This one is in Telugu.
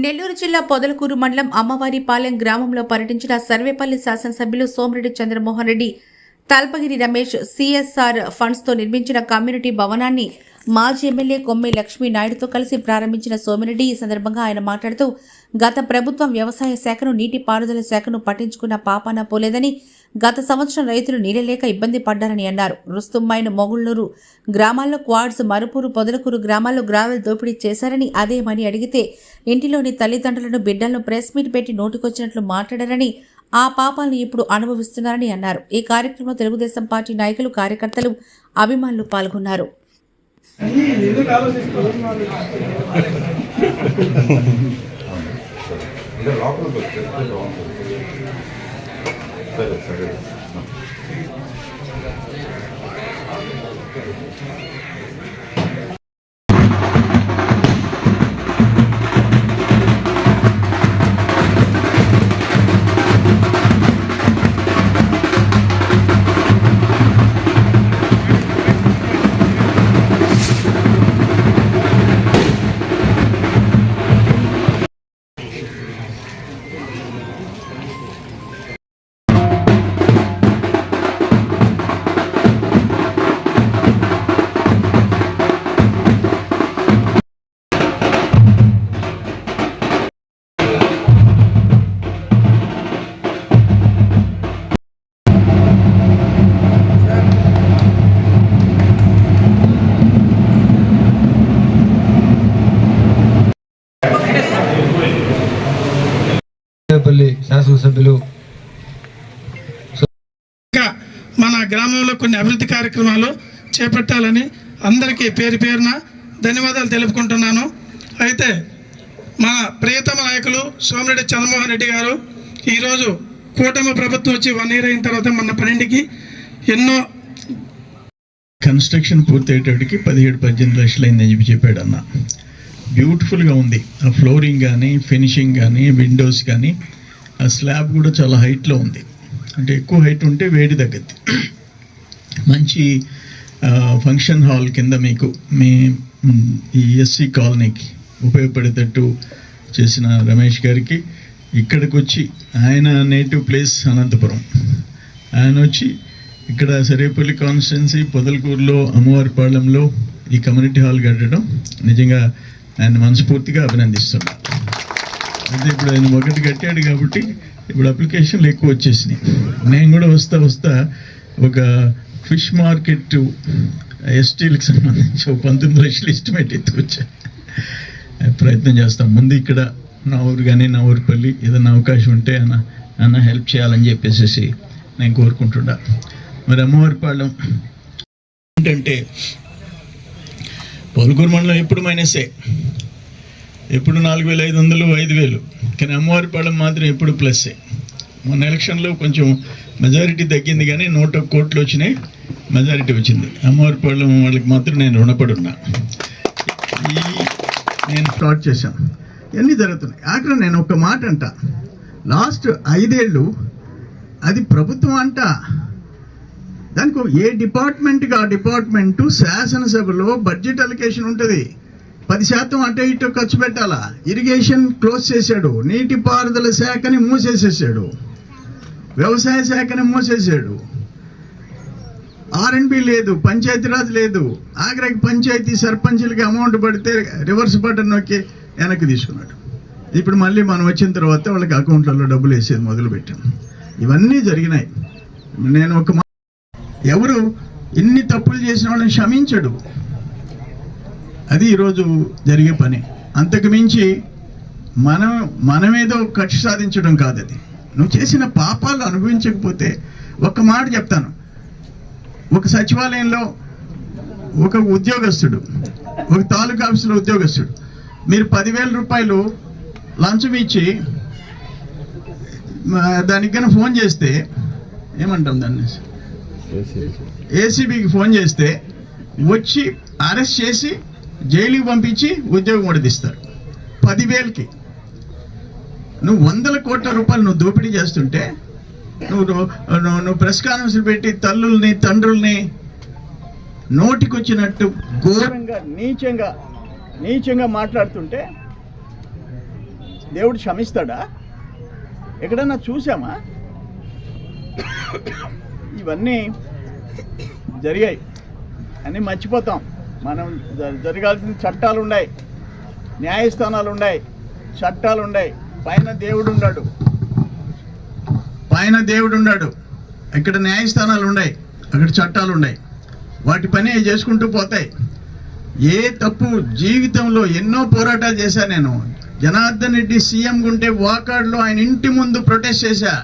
నెల్లూరు జిల్లా పొదలకూరు మండలం అమ్మవారిపాలెం గ్రామంలో పర్యటించిన సర్వేపల్లి శాసనసభ్యులు సోమిరెడ్డి చంద్రమోహన్ రెడ్డి తల్పగిరి రమేష్ సిఎస్ఆర్ ఫండ్స్తో నిర్మించిన కమ్యూనిటీ భవనాన్ని మాజీ ఎమ్మెల్యే కొమ్మి లక్ష్మీ నాయుడుతో కలిసి ప్రారంభించిన సోమిరెడ్డి ఈ సందర్భంగా ఆయన మాట్లాడుతూ గత ప్రభుత్వం వ్యవసాయ శాఖను నీటిపారుదల శాఖను పట్టించుకున్న పాపాన పోలేదని గత సంవత్సరం రైతులు నీడలేక ఇబ్బంది పడ్డారని అన్నారు. రుస్తుమ్మైన మొగుళ్ళూరు గ్రామాల్లో క్వాడ్స్ మరుపూరు పొదలకూరు గ్రామాల్లో గ్రావెల్ దోపిడీ చేశారని అదేమని అడిగితే ఇంటిలోని తల్లిదండ్రులను బిడ్డలను ప్రెస్ మీట్ పెట్టి నోటికొచ్చినట్లు మాట్లాడారని ఆ పాపాలను ఇప్పుడు అనుభవిస్తున్నారని అన్నారు. ఈ కార్యక్రమంలో తెలుగుదేశం పార్టీ నాయకులు కార్యకర్తలు అభిమానులు పాల్గొన్నారు. 对对，对对个。嗯。పల్లి శాసనసభ్యులు. ఇంకా మన గ్రామంలో కొన్ని అభివృద్ధి కార్యక్రమాలు చేపట్టాలని అందరికీ పేరు పేరున ధన్యవాదాలు తెలుపుకుంటున్నాను. అయితే మా ప్రియతమ నాయకులు సోమిరెడ్డి చంద్రమోహన్ రెడ్డి గారు ఈరోజు కూటమి ప్రభుత్వం వచ్చి వన్ ఇయర్ అయిన తర్వాత మన పన్నెండుకి ఎన్నో కన్స్ట్రక్షన్ పూర్తయ్యేటప్పటికి పదిహేడు పద్దెనిమిది లక్షలు అయిందని చెప్పి చెప్పాడు అన్న. బ్యూటిఫుల్గా ఉంది. ఆ ఫ్లోరింగ్ కానీ ఫినిషింగ్ కానీ విండోస్ కానీ ఆ స్లాబ్ కూడా చాలా హైట్లో ఉంది. అంటే ఎక్కువ హైట్ ఉంటే వేడి తగ్గద్ది. మంచి ఫంక్షన్ హాల్ కింద మీకు మీ ఈ ఎస్సీ కాలనీకి ఉపయోగపడేటట్టు చేసిన రమేష్ గారికి ఇక్కడికి వచ్చి ఆయన నేటివ్ ప్లేస్ అనంతపురం. ఆయన వచ్చి ఇక్కడ సరేపల్లి కాన్స్టిట్యున్సీ పొదలకూరులో అమ్మవారిపాళెంలో ఈ కమ్యూనిటీ హాల్ కట్టడం నిజంగా ఆయన మనస్ఫూర్తిగా అభినందిస్తున్నాను. అంటే ఇప్పుడు ఆయన ఒకటి కట్టాడు కాబట్టి ఇప్పుడు అప్లికేషన్లు ఎక్కువ వచ్చేసినాయి. నేను కూడా వస్తా వస్తా ఒక ఫిష్ మార్కెట్ ఎస్టీలకు సంబంధించి ఒక పంతొమ్మిది లక్షలు ఎస్టిమేట్ ఎత్తుకొచ్చా ప్రయత్నం చేస్తాం. ముందు ఇక్కడ నా ఊరు కానీ నా ఊరిపల్లి ఏదైనా అవకాశం ఉంటే అన్న అన్న హెల్ప్ చేయాలని చెప్పేసి నేను కోరుకుంటున్నా. మరి అమ్మవారిపాళెం ఏంటంటే పొలకూరు మండలం ఎప్పుడు మైనసే. ఎప్పుడు నాలుగు వేల ఐదు వందలు ఐదు వేలు. కానీ అమ్మవారి పాలెం మాత్రం ఎప్పుడు ప్లస్సే మొన్న ఎలక్షన్లో కొంచెం మెజారిటీ తగ్గింది కానీ నూట కోట్లు వచ్చినాయి మెజారిటీ వచ్చింది. అమ్మవారిపాళెం వాళ్ళకి మాత్రం నేను రుణపడి ఉన్నా ఈ నేను స్టార్ట్ చేశాను. ఇవన్నీ జరుగుతున్నాయి? ఆఖరి నేను ఒక మాట అంట. లాస్ట్ ఐదేళ్ళు అది ప్రభుత్వం అంట. దానికి ఏ డిపార్ట్మెంట్కి ఆ డిపార్ట్మెంటు శాసనసభలో బడ్జెట్ అలికేషన్ ఉంటుంది. పది శాతం అటు ఇటు ఖర్చు పెట్టాలా? ఇరిగేషన్ క్లోజ్ చేశాడు. నీటిపారుదల శాఖని మూసేసేసాడు. వ్యవసాయ శాఖని మూసేసాడు. ఆర్ఎన్బి లేదు పంచాయతీరాజ్ లేదు. ఆఖరికి పంచాయతీ సర్పంచులకి అమౌంట్ పడితే రివర్స్ బటన్ నొక్కి వెనక్కి తీసుకున్నాడు. ఇప్పుడు మళ్ళీ మనం వచ్చిన తర్వాత వాళ్ళకి అకౌంట్లలో డబ్బులు వేసేది మొదలుపెట్టాం. ఇవన్నీ జరిగినాయి. నేను ఒక ఎవరు ఇన్ని తప్పులు చేసిన వాళ్ళని క్షమించడు. అది ఈరోజు జరిగే పని. అంతకు మించి మనం మనమేదో కక్ష సాధించడం కాదు అది నువ్వు చేసిన పాపాలు అనుభవించకపోతే ఒక మాట చెప్తాను. ఒక సచివాలయంలో ఒక ఉద్యోగస్తుడు ఒక తాలూకా ఆఫీసులో ఉద్యోగస్తుడు మీరు పదివేల రూపాయలు లంచం ఇచ్చి దానికి కన్నా ఫోన్ చేస్తే ఏమంటాం దాన్ని? ఏసీబీకి ఫోన్ చేస్తే వచ్చి అరెస్ట్ చేసి జైలుకి పంపించి ఉద్యోగం ఉడదీస్తారు పదివేలకి. నువ్వు వందల కోట్ల రూపాయలు నువ్వు దోపిడీ చేస్తుంటే నువ్వు నువ్వు నువ్వు- నువ్వు ప్రెస్ కాన్ఫరెన్స్ పెట్టి తల్లుల్ని తండ్రుల్ని నోటికొచ్చినట్టు ఘోరంగా నీచంగా నీచంగా మాట్లాడుతుంటే దేవుడు క్షమిస్తాడా? ఎక్కడన్నా చూసామా ఇవన్నీ జరిగాయి. అన్నీ మర్చిపోతాం. మనం జరగాల్సిన చట్టాలు ఉన్నాయి న్యాయస్థానాలు ఉన్నాయి చట్టాలు ఉన్నాయి పైన దేవుడు ఉన్నాడు పైన దేవుడు ఉన్నాడు ఇక్కడ న్యాయస్థానాలు ఉన్నాయి అక్కడ చట్టాలు ఉన్నాయి వాటి పని చేసుకుంటూ పోతాయి. ఏ తప్పు జీవితంలో ఎన్నో పోరాటాలు చేశాను నేను. జనార్దన్ రెడ్డి సీఎం ఉంటే వాకాడ్లో ఆయన ఇంటి ముందు ప్రొటెస్ట్ చేశా.